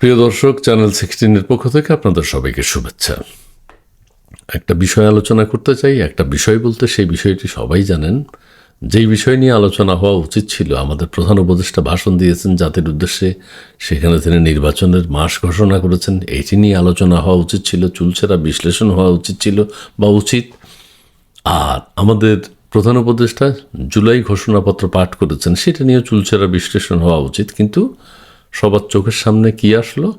প্রিয় দর্শক চ্যানেল সিক্সটিনের পক্ষ থেকে আপনাদের সবাইকে শুভেচ্ছা। একটা বিষয় আলোচনা করতে চাই, একটা বিষয় বলতে সেই বিষয়টি সবাই জানেন। যেই বিষয় নিয়ে আলোচনা হওয়া উচিত ছিল, আমাদের প্রধান উপদেষ্টা ভাষণ দিয়েছেন জাতির উদ্দেশ্যে। সেখানে তিনি নির্বাচনের মাস ঘোষণা করেছেন। এইটি নিয়ে আলোচনা হওয়া উচিত ছিল চুলছেরা বিশ্লেষণ হওয়া উচিত ছিল বা উচিত। আর আমাদের প্রধান উপদেষ্টা জুলাই ঘোষণাপত্র পাঠ করেছেন, সেটা নিয়ে চুলছেরা বিশ্লেষণ হওয়া উচিত। কিন্তু সবার চোখের সামনে কি আসলো?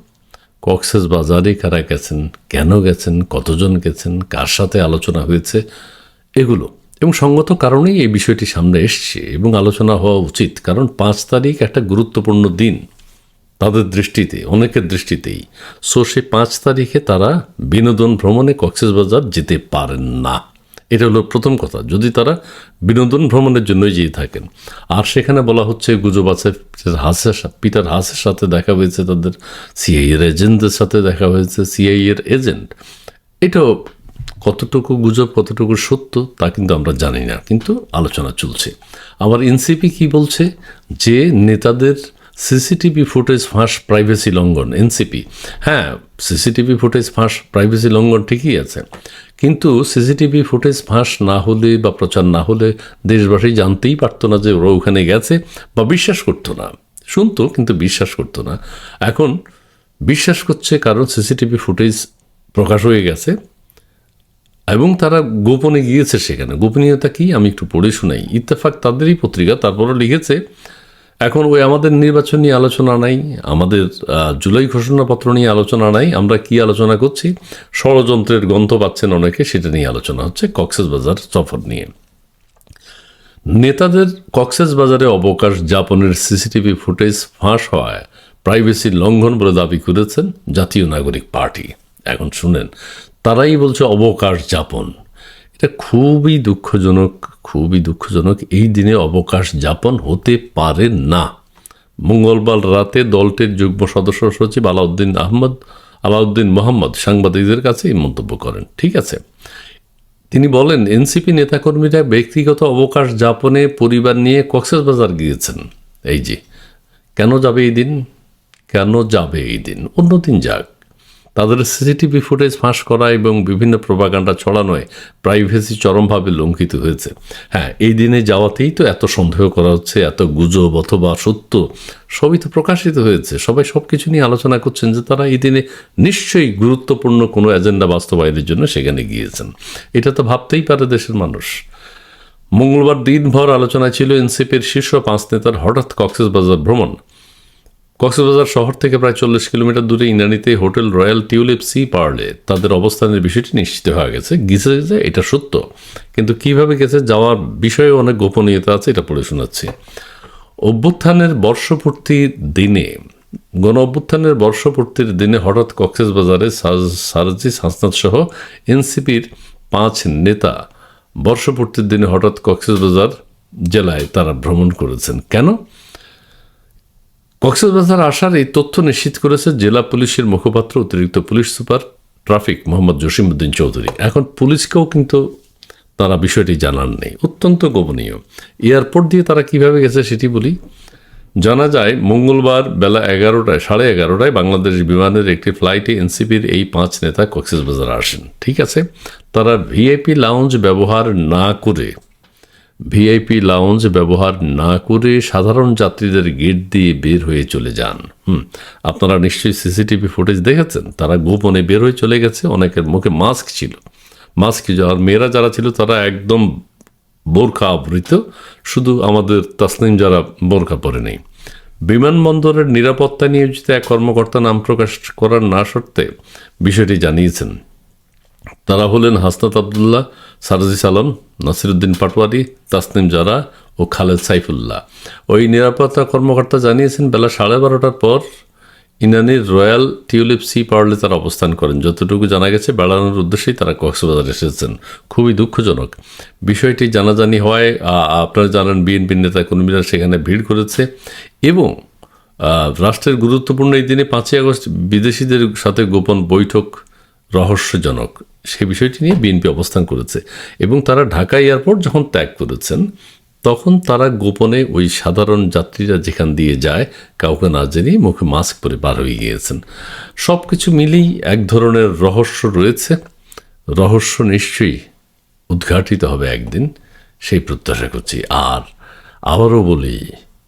কক্সেস বাজারে কারা গেছেন? কেন গেছেন? কতজন গেছেন? কার সাথে আলোচনা হয়েছে? এগুলো। এবং সঙ্গত কারণেই এই বিষয়টি সামনে এসছে এবং আলোচনা হওয়া উচিত, কারণ পাঁচ তারিখ একটা গুরুত্বপূর্ণ দিন তাদের দৃষ্টিতে, অনেকের দৃষ্টিতেই। সো সে পাঁচ তারিখে তারা বিনোদন ভ্রমণে কক্সবাজার যেতে পারেন না। এটা হলো প্রথম কথা, যদি তারা বিনোদন ভ্রমণের জন্যই যেয়ে থাকেন। আর সেখানে বলা হচ্ছে, গুজব আছে হাসের পিটার হাসের সাথে দেখা হয়েছে তাদের সিআইয়ের এজেন্টদের সাথে দেখা হয়েছে সিআইয়ের এজেন্ট এটাও কতটুকু গুজব, কতটুকু সত্য, তা কিন্তু আমরা জানি না, কিন্তু আলোচনা চলছে। আবার এনসিপি কি বলছে? যে নেতাদের সিসিটিভি ফুটেজ ফাঁস প্রাইভেসি লঙ্ঘন এনসিপি হ্যাঁ সিসিটিভি ফুটেজ ফাঁস প্রাইভেসি লঙ্ঘন ঠিকই আছে। কিন্তু সিসিটিভি ফুটেজ ফাঁস না হলে বা প্রচার না হলে দেশবাসী জানতেই পারতো না যে ওরা ওখানে গেছে বা বিশ্বাস করতো না। শুনতো, কিন্তু বিশ্বাস করতো না। এখন বিশ্বাস করছে কারণ সিসিটিভি ফুটেজ প্রকাশ হয়ে গেছে এবং তারা গোপনে গিয়েছে সেখানে। গোপনীয়তা কি আমি একটু পড়ে শোনাই। ইত্তেফাক তাদেরই পত্রিকা, তারপরও লিখেছে এখন ওই আমাদের নির্বাচন নিয়ে আলোচনা নাই, আমাদের জুলাই ঘোষণাপত্র নিয়ে আলোচনা নাই, আমরা কি আলোচনা করছি? ষড়যন্ত্রের গন্ধ পাচ্ছেন অনেকে, সেটা নিয়ে আলোচনা হচ্ছে কক্সেস বাজার সফর নিয়ে। নেতাদের কক্সেস বাজারে অবকাশ যাপনের সিসিটিভি ফুটেজ ফাঁস হওয়ায় প্রাইভেসি লঙ্ঘন বলে দাবি করেছেন জাতীয় নাগরিক পার্টি। এখন শুনেন, তারাই বলছে অবকাশ যাপন। এটা খুবই দুঃখজনক খুবই দুঃখজনক, এই দিনে অবকাশ যাপন হতে পারে না। মঙ্গলবার রাতে দলটির যুগ্ম সদস্য সচিব আলাউদ্দিন আহমদ, আলাউদ্দিন মোহাম্মদ সাংবাদিকদের কাছে এই মন্তব্য করেন। ঠিক আছে। তিনি বলেন, এনসিপি নেতাকর্মীরা ব্যক্তিগত অবকাশ যাপনে পরিবার নিয়ে কক্সবাজার গিয়েছেন। এই যে, কেন যাবে এই দিন? কেন যাবে এই দিন? অন্য দিন যাক। তাদের সিসিটিভি ফুটেজ ফাঁস করা এবং বিভিন্ন প্রভাকাণ্ডা ছড়ানোয় প্রাইভেসি চরমভাবে লঙ্ঘিত হয়েছে। হ্যাঁ এই দিনে যাওয়াতেই তো এত সন্দেহ করা হচ্ছে, এত গুজব অথবা সত্য সবই তো প্রকাশিত হয়েছে। সবাই সব কিছু নিয়ে আলোচনা করছেন যে তারা এই দিনে নিশ্চয়ই গুরুত্বপূর্ণ কোনো এজেন্ডা বাস্তবায়নের জন্য সেখানে গিয়েছেন। এটা তো ভাবতেই পারে দেশের মানুষ। মঙ্গলবার দিনভর আলোচনা ছিল এনসিপির শীর্ষ পাঁচ নেতার হঠাৎ কক্সবাজার ভ্রমণ। কক্সবাজার শহর থেকে প্রায় চল্লিশ কিলোমিটার দূরে ইনানিতে hotel royal tulip C Parle তাদের অবস্থানের বিষয়টি নিশ্চিত হয়ে গেছে। গেছে যে এটা সত্য। কিন্তু কীভাবে গেছে যাওয়ার বিষয়ে অনেক গোপনীয়তা আছে, এটা পড়ে শোনাচ্ছি। অভ্যুত্থানের বর্ষপূর্তির দিনে, গণ অভ্যুত্থানের বর্ষপূর্তির দিনে হঠাৎ কক্সবাজারে সারজিস হাসনাত সহ এনসিপির পাঁচ নেতা বর্ষপূর্তির দিনে হঠাৎ কক্সবাজার জেলায় তারা ভ্রমণ করেছেন। কেন? কক্সবাজার আসার এই তথ্য নিশ্চিত করেছে জেলা পুলিশের মুখপাত্র, অতিরিক্ত police super traffic Mohammad Jasimuddin Chowdhury. এখন পুলিশকেও কিন্তু তারা বিষয়টি জানান নেই অত্যন্ত গোপনীয়। এয়ারপোর্ট দিয়ে তারা কীভাবে গেছে সেটি বলি, জানা যায় মঙ্গলবার বেলা এগারোটায়, সাড়ে এগারোটায় বাংলাদেশ বিমানের একটি ফ্লাইটে এনসিপির এই পাঁচ নেতা কক্সবাজার আসেন। ঠিক আছে? তারা ভিআইপি লাউঞ্জ ব্যবহার না করে ভিআইপি লাউঞ্জ ব্যবহার না করে সাধারণ যাত্রীদের গেট দিয়ে বের হয়ে চলে যান। হুম, আপনারা নিশ্চয়ই সিসিটিভি ফুটেজ দেখেছেন? তারা গোপনে বের হয়ে চলে গেছে, অনেকের মুখে মাস্ক ছিল। মাস্ক আর মেয়েরা যারা ছিল তারা একদম বোরখা আবৃত, শুধু আমাদের তাসনিম যারা বোরখা পরে নেই। বিমানবন্দরের নিরাপত্তা নিয়োজিত এক কর্মকর্তা নাম প্রকাশ করার না সত্ত্বে বিষয়টি জানিয়েছেন। তারা হলেন হাসনাত আবদুল্লাহ সারজিস আলম নাসিরুদ্দিন পাটোয়ারি তাসনিম জারা ও খালেদ সাইফুল্লাহ। ওই নিরাপত্তা কর্মকর্তা জানিয়েছেন, বেলা সাড়ে বারোটার পর ইনানির রয়্যাল টিউলিপ সি পার্লে তারা অবস্থান করেন। যতটুকু জানা গেছে, বেড়ানোর উদ্দেশ্যেই তারা কক্সবাজার এসেছেন। খুবই দুঃখজনক। বিষয়টি জানাজানি হওয়ায় আপনারা জানেন বিএনপি নেতা কর্মীরা সেখানে ভিড় করেছে এবং রাষ্ট্রের গুরুত্বপূর্ণ এই দিনে পাঁচই আগস্ট বিদেশিদের সাথে গোপন বৈঠক রহস্যজনক। সে বিষয়টি নিয়ে বিএনপি অবস্থান করেছে এবং তারা ঢাকা এয়ারপোর্ট যখন ত্যাগ করেছেন, তখন তারা গোপনে ওই সাধারণ যাত্রীরা যেখান দিয়ে যায়, কাউকে না জেনে মুখে মাস্ক পরে বার হয়ে গিয়েছেন। সব কিছু মিলেই এক ধরনের রহস্য রয়েছে। রহস্য নিশ্চয়ই উদ্ঘাটিত হবে একদিন, সেই প্রত্যাশা করছি। আর আবারও বলি,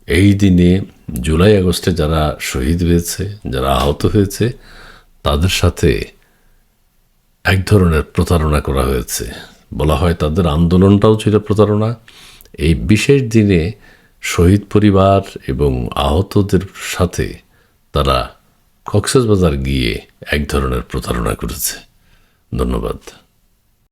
এই দিনে জুলাই আগস্টে যারা শহীদ হয়েছে, যারা আহত হয়েছে, তাদের সাথে এক ধরনের প্রতারণা করা হয়েছে। বলা হয় তাদের আন্দোলনটাও ছিল প্রতারণা। এই বিশেষ দিনে শহীদ পরিবার এবং আহতদের সাথে তারা কক্সবাজার গিয়ে এক ধরনের প্রতারণা করেছে। ধন্যবাদ।